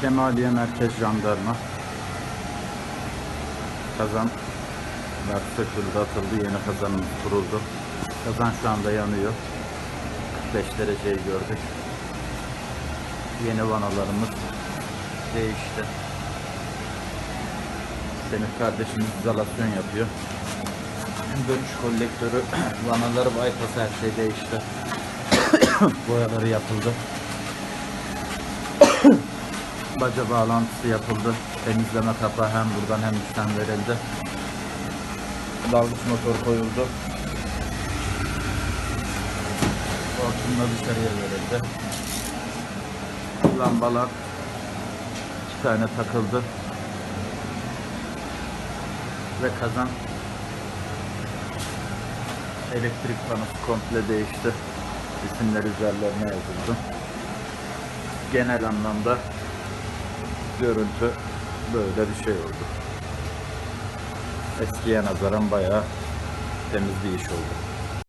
Kemaliye Merkez Jandarma. Kazan söküldü, atıldı. Yeni kazanımız kuruldu. Kazan şu anda yanıyor. 45 dereceyi gördük. Yeni vanalarımız değişti. Semih kardeşimiz izolasyon yapıyor. Dönüş kolektörü, vanaları, bypass her şey değişti. Boyaları yapıldı. Baca bağlantısı yapıldı. Temizleme kapağı hem buradan hem üstten verildi. Dalgıç motor koyuldu. Hortumla dışarıya verildi. Lambalar iki tane takıldı. Ve kazan elektrik panosu komple değişti. İsimler üzerlerine yazıldı. Genel anlamda görüntü böyle bir şey oldu. Eskiye nazaran bayağı temiz bir iş oldu.